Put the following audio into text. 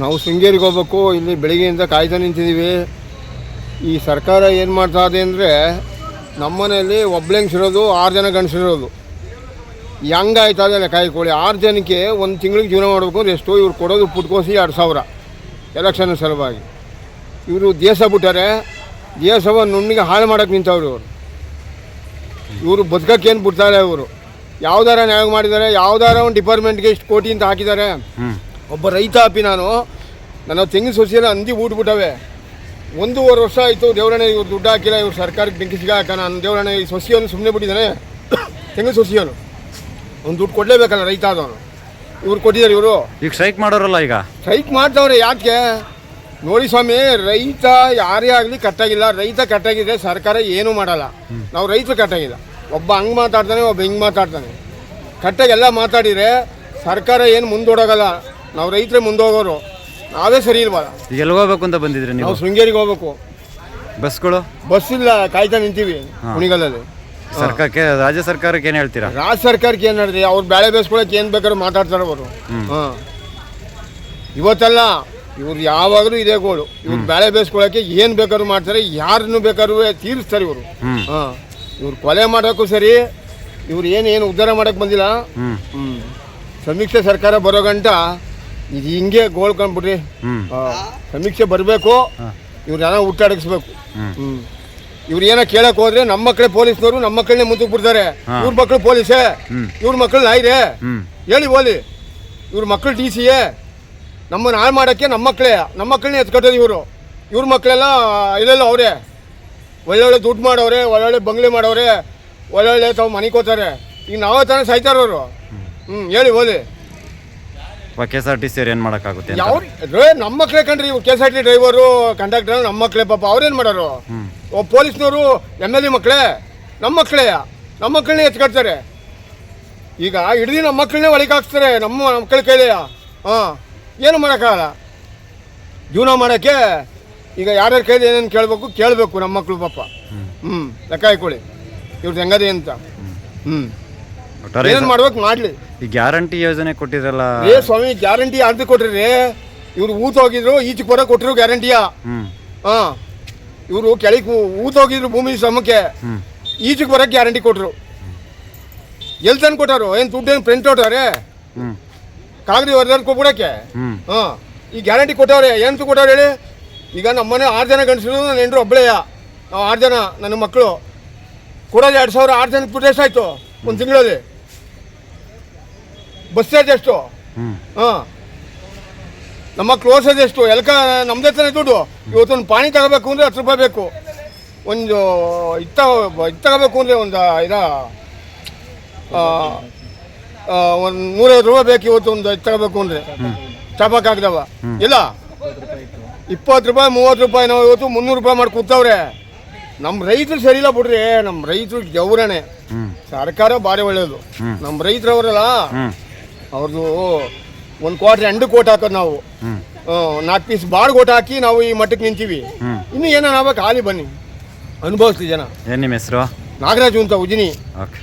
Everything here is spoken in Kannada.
ನಾವು ಶೃಂಗೇರಿಗೆ ಹೋಗ್ಬೇಕು, ಇಲ್ಲಿ ಬೆಳಿಗ್ಗೆಯಿಂದ ಕಾಯ್ತಾ ನಿಂತಿದ್ದೀವಿ. ಈ ಸರ್ಕಾರ ಏನು ಮಾಡ್ತಾ ಇದೆ ಅಂದರೆ ನಮ್ಮನೇಲಿ ಒಬ್ಳು ಇರೋದು ಆರು ಜನ ಗಂಡಸಿರೋದು ಹೆಂಗೆ ಆಯ್ತಾ ಇದೆ ಕಾಯಿ ಕೋಳಿ. ಆರು ಜನಕ್ಕೆ ಒಂದು ತಿಂಗಳಿಗೆ ಜೀವನ ಮಾಡಬೇಕು ಅಂದ್ರೆ ಎಷ್ಟು ಇವ್ರು ಕೊಡೋದು ಪುಟ್ಕೋಸಿ ಎರಡು ಸಾವಿರ ಎಲೆಕ್ಷನ್ ಸಲುವಾಗಿ. ಇವರು ದೇಶ ಬಿಟ್ಟಾರೆ ದೇಶವ ನುಣ್ಣಿಗೆ ಹಾಳು ಮಾಡೋಕೆ ನಿಂತವ್ರು ಇವರು. ಇವರು ಬದುಕಕ್ಕೇನು ಬಿಡ್ತಾರೆ ಇವರು? ಯಾವ್ದಾರ ನ್ಯಾಯ ಮಾಡಿದ್ದಾರೆ, ಯಾವ್ದಾರ ಒಂದು ಡಿಪಾರ್ಟ್ಮೆಂಟ್ಗೆ ಇಷ್ಟು ಕೋಟಿ ಅಂತ ಹಾಕಿದ್ದಾರೆ. ಒಬ್ಬ ರೈತ ಅಪ್ಪಿ ನಾನು. ನನ್ನ ತೆಂಗಿನ ಸೊಸೆಯೆಲ್ಲ ಹಂದಿ ಊಟ್ಬಿಟ್ಟವೆ ಒಂದೂವರೆ ವರ್ಷ ಆಯಿತು ದೇವರಣ್ಣ ಇವ್ರು ದುಡ್ಡು ಹಾಕಿಲ್ಲ ಇವ್ರು ಸರ್ಕಾರಕ್ಕೆ ಬೆಂಕಿ ಸಿಗಾಕ. ನಾನು ದೇವರಣ್ಣ ಈ ಸೊಸೆಯನ್ನು ಸುಮ್ಮನೆ ಬಿಟ್ಟಿದ್ದಾನೆ. ತೆಂಗಿನ ಸೊಸೆಯವನು ಅವ್ನು ದುಡ್ಡು ಕೊಡಲೇಬೇಕಲ್ಲ ರೈತ ಆದವನು. ಇವ್ರು ಕೊಟ್ಟಿದ್ದಾರೆ ಇವರು. ಈಗ ಸ್ಟ್ರೈಕ್ ಮಾಡೋರಲ್ಲ ಈಗ? ಸ್ಟ್ರೈಕ್ ಮಾಡ್ತಾವ್ರೆ ಯಾಕೆ? ನೋಡಿ ಸ್ವಾಮಿ ರೈತ ಯಾರೇ ಆಗಲಿ ಕಟ್ಟಾಗಿಲ್ಲ. ರೈತ ಕಟ್ಟಾಗಿದ್ರೆ ಸರ್ಕಾರ ಏನೂ ಮಾಡಲ್ಲ. ನಾವು ರೈತರು ಕಟ್ಟಾಗಿಲ್ಲ. ಒಬ್ಬ ಹಂಗೆ ಮಾತಾಡ್ತಾನೆ ಒಬ್ಬ ಹಿಂಗೆ ಮಾತಾಡ್ತಾನೆ. ಕಟ್ಟಾಗಿ ಎಲ್ಲ ಮಾತಾಡಿದರೆ ಸರ್ಕಾರ ಏನು ಮುಂದೋಡೋಗಲ್ಲ. ನಾವು ರೈತರೇ ಮುಂದೋಗೋರು ನಾವೇ ಸರಿ ಇಲ್ವಲ್ಲ ಈಗ ಎಲ್ಲಿ ಹೋಗ್ಬೇಕು ಅಂತ ಬಂದಿದ್ರಿ ನೀವು? ನಾವು ಶೃಂಗೇರಿಗೆ ಹೋಗ್ಬೇಕು. ಬಸ್ಗಳು? ಬಸ್ ಇಲ್ಲ ಕಾಯ್ತಾ ನಿಂತೀವಿ ಕುಣಿಗಲಲ್ಲಿ. ಸರ್ಕಾರಕ್ಕೆ ರಾಜ್ಯ ಸರ್ಕಾರಕ್ಕೆ ಏನು ಹೇಳ್ತೀರಾ? ರಾಜ್ಯ ಸರ್ಕಾರಕ್ಕೆ ಏನು ನಡೆದಿದೆ ಅವ್ರು ಬೇಳೆ ಬೇಯಿಸ್ಕೊಳಕ್ಕೆ ಏನು ಬೇಕಾದ್ರೂ ಮಾತಾಡ್ತಾರೆ ಅವರು. ಹಾಂ. ಇವತ್ತಲ್ಲ ಇವ್ರು ಯಾವಾಗಲೂ ಇದೇ ಗೋಳು. ಇವ್ರು ಬೇಳೆ ಬೇಯಿಸ್ಕೊಳಕ್ಕೆ ಏನು ಬೇಕಾದ್ರೂ ಮಾಡ್ತಾರೆ ಯಾರನ್ನು ಬೇಕಾದ್ರೂ ತೀರಿಸ್ತಾರೆ ಇವರು. ಹಾಂ. ಇವ್ರು ಕೊಲೆ ಮಾಡೋಕ್ಕೂ ಸರಿ ಇವ್ರು ಏನು ಏನು ಉದ್ಧಾರ ಮಾಡೋಕ್ಕೆ ಬಂದಿಲ್ಲ. ಹ್ಞೂ ಸಮೀಕ್ಷೆ ಸರ್ಕಾರ ಬರೋ ಗಂಟ ಇದು ಹಿಂಗೆ ಆ, ಸಮೀಕ್ಷೆ ಬರಬೇಕು ಇವ್ರು ಜನ ಹುಟ್ಟಾಡಿಸ್ಬೇಕು ಇವ್ರು ಏನೋ ಕೇಳಕ್ ಹೋದ್ರೆ ನಮ್ಮ ಮಕ್ಕಳೇ ಪೊಲೀಸ್ನವರು ನಮ್ಮ ಮಕ್ಕಳನ್ನೇ ಮುಂದಕ್ಕೆ ಬಿಡ್ತಾರೆ. ಇವ್ರ ಮಕ್ಕಳು ಪೊಲೀಸೇ. ಇವ್ರ ಮಕ್ಕಳು ನಾಯಿರೇ ಹೇಳಿ ಓಲಿ. ಇವ್ರ ಮಕ್ಕಳು ಡಿ ಸಿಯೇ ನಮ್ಮನ್ನು ಹಾಳು ಮಾಡೋಕ್ಕೆ ನಮ್ಮ ಮಕ್ಕಳೇ ನಮ್ಮ ಮಕ್ಕಳನ್ನೇ ಎತ್ಕೊಟ್ಟೋದು ಇವರು. ಇವ್ರ ಮಕ್ಕಳೆಲ್ಲ ಇಲ್ಲೆಲ್ಲ ಅವರೇ. ಒಳ್ಳೊಳ್ಳೆ ದುಡ್ಡು ಮಾಡೋರೆ ಒಳ್ಳೊಳ್ಳೆ ಬಂಗ್ಲೆ ಮಾಡೋರೆ ಒಳ್ಳೊಳ್ಳೆ ತಾವು ಮನೆ ಕೋತಾರೆ ಈಗ ನಾವೇ ತಾನೇ ಸಾಯ್ತಾರವರು ಹ್ಞೂ ಹೇಳಿ ಓಲಿ. K S R T C ಏನು ಮಾಡೋಕ್ಕಾಗುತ್ತೆ ಅಂತ. ಯಾವ ನಮ್ಮ ಮಕ್ಕಳೇ ಕಣ್ರಿ ಇವು K S R T driver conductor ನಮ್ಮ ಮಕ್ಳೇ ಪಾಪ ಅವ್ರೇನ್ ಮಾಡೋರು? ಹ್ಮ್. ಪೊಲೀಸ್ನವರು ಎಂ ಎಲ್ ಎ ಮಕ್ಕಳೇ ನಮ್ಮ ಮಕ್ಕಳೇ ನಮ್ಮ ಮಕ್ಕಳನ್ನೇ ಎತ್ಕೊಡ್ತಾರೆ ಈಗ ಹಿಡಿದು ನಮ್ಮ ಮಕ್ಕಳನ್ನೇ ಒಳಗೆ ಹಾಕ್ತಾರೆ ನಮ್ಮ ಮಕ್ಕಳ ಕೈಲೆಯ? ಹಾಂ ಏನು ಮಾಡೋಕ್ಕಾಗಲ್ಲ. ಜೀವನ ಮಾಡೋಕ್ಕೆ ಈಗ ಯಾರ್ಯಾರ ಕೈಲಿ ಏನೇನು ಕೇಳಬೇಕು ಕೇಳಬೇಕು ನಮ್ಮ ಮಕ್ಕಳು ಪಾಪ. ಹ್ಞೂ ಲೆಕ್ಕ ಹಾಕೊಳ್ಳಿ. ಇವ್ರದ್ದು ಹೆಂಗದೆ ಅಂತ. ಹ್ಞೂ ಒಟ್ಟಾರೆ ಏನು ಮಾಡ್ಬೇಕು ಮಾಡ್ಲಿ. ಈ ಗ್ಯಾರಂಟಿ ಯೋಜನೆ ಕೊಟ್ಟಿದ್ರಲ್ಲ. ಏ ಸ್ವಾಮಿ ಗ್ಯಾರಂಟಿ ಅರ್ಧ ಕೊಟ್ರಿ ಇವ್ರು ಊತ ಹೋಗಿದ್ರು ಈಚೆಗೆ ಬರೋ ಕೊಟ್ಟರು ಗ್ಯಾರಂಟಿಯಾ. ಹ್ಮ್. ಹಾಂ ಇವರು ಕೆಳಗೆ ಊತ ಹೋಗಿದ್ರು ಭೂಮಿ ಸಮಕ್ಕೆ. ಈಚಿಗೆ ಈಚೆಗೆ ಬರೋಕ್ಕೆ ಗ್ಯಾರಂಟಿ ಕೊಟ್ಟರು ಎಲ್ಲಿ ತಂದು ಕೊಟ್ಟಾರು? ಏನು ದುಡ್ಡೇನು ಪ್ರಿಂಟ್ ಹೊಟ್ಟಾರೆ ಹ್ಮ್. ಕಾಗದಿ ವರದಾರ ಕೊಟ್ಬಿಡಕ್ಕೆ ಹ್ಞೂ ಹಾಂ ಈ ಗ್ಯಾರಂಟಿ ಕೊಟ್ಟವ್ರೆ ಏನು ಕೊಟ್ಟವ್ರು ಹೇಳಿ? ಈಗ ನಮ್ಮನೆ ಆರು ಜನ ಗಂಡಸರು ನನ್ನ ಹೆಂಡ್ರು ಒಬ್ಬಳೆಯ ನಾವು ಆರು ಜನ ನನ್ನ ಮಕ್ಕಳು ಕೊಡೋದು ಎರಡು ಸಾವಿರ ಆರು ಜನಕ್ಕೆ ಬಿಟ್ಟು ಎಷ್ಟಾಯ್ತು ಒಂದು ತಿಂಗಳಲ್ಲಿ. ಬಸ್ ಚಾರ್ಜ್ ಎಷ್ಟು? ಹಾಂ. ನಮ್ಮ ಕ್ಲೋಸ್ ಎಷ್ಟು? ಎಲ್ಕ ನಮ್ದೇ ತಾನೇ ದುಡ್ಡು. ಇವತ್ತೊಂದು ಪಾಣಿ ತಗೋಬೇಕು ಅಂದರೆ ಹತ್ತು ರೂಪಾಯಿ ಬೇಕು. ಒಂದು ಇತ್ತ ಇದು ತಗೋಬೇಕು ಅಂದರೆ ಒಂದು ಇದ ಒಂದು ನೂರೈವತ್ತು ರೂಪಾಯಿ ಬೇಕು ಇವತ್ತು ಒಂದು ಇದು ತಗೋಬೇಕು ಅಂದರೆ. ಚಾಪಕ್ ಹಾಕ್ದವ. ಇಲ್ಲ? ಇಪ್ಪತ್ತು ರೂಪಾಯಿ ಮೂವತ್ತು ರೂಪಾಯಿ ನಾವು ಇವತ್ತು ಮುನ್ನೂರು ರೂಪಾಯಿ ಮಾಡಿ ಕೂತವ್ರೆ. ನಮ್ಮ ರೈತರು ಸರಿಯಿಲ್ಲ ಬಿಡ್ರಿ. ನಮ್ಮ ರೈತರು ಜವರಣೆ ಸರ್ಕಾರ ಭಾರಿ ಒಳ್ಳೆಯದು. ನಮ್ಮ ರೈತರವರಲ್ಲ. ಅವ್ರದ್ದು ಒಂದು ಕ್ವಾರ್ಟರ್ ಎಂಟು ಕೋಟ್ ಹಾಕೋದು ನಾವು. ನಾಲ್ಕು ಪೀಸ್ ಬಾಡ್ ಕೋಟ್ ಹಾಕಿ ನಾವು ಈ ಮಟ್ಟಕ್ಕೆ ನಿಂತೀವಿ. ಇನ್ನು ಏನೋ ನಾವು ಖಾಲಿ ಬನ್ನಿ. ಅನುಭವಿಸ್ತೀವಿ ಜನ. ಏನು ನಿಮ್ಮ ಹೆಸರು? ನಾಗರಾಜು ಅಂತ ಉಜಿನಿ. ಓಕೆ.